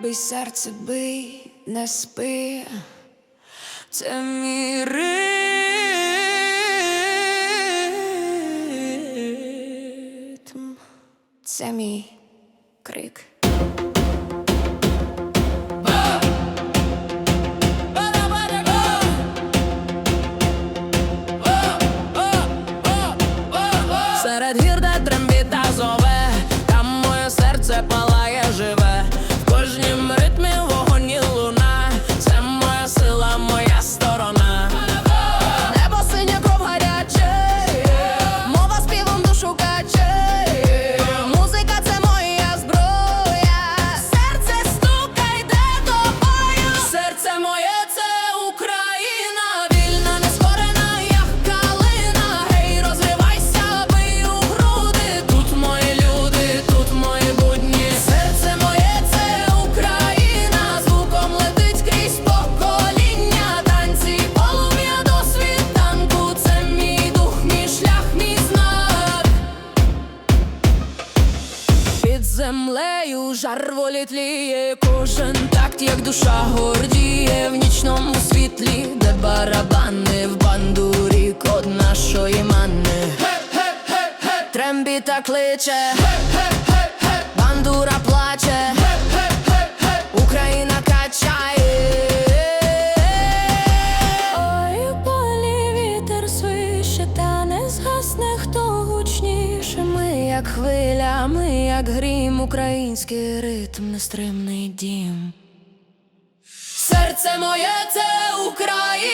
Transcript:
бий серце бий, не спи, це мій ритм, це мій крик. Серед землею жар волі тліє Кожен такт, як душа гордіє. В нічному світлі, де барабани В бандурі код нашої манни. Трембіта кличе Бандура як хвилями, як грім, український ритм, нестримний дім. Серце моє це Україна,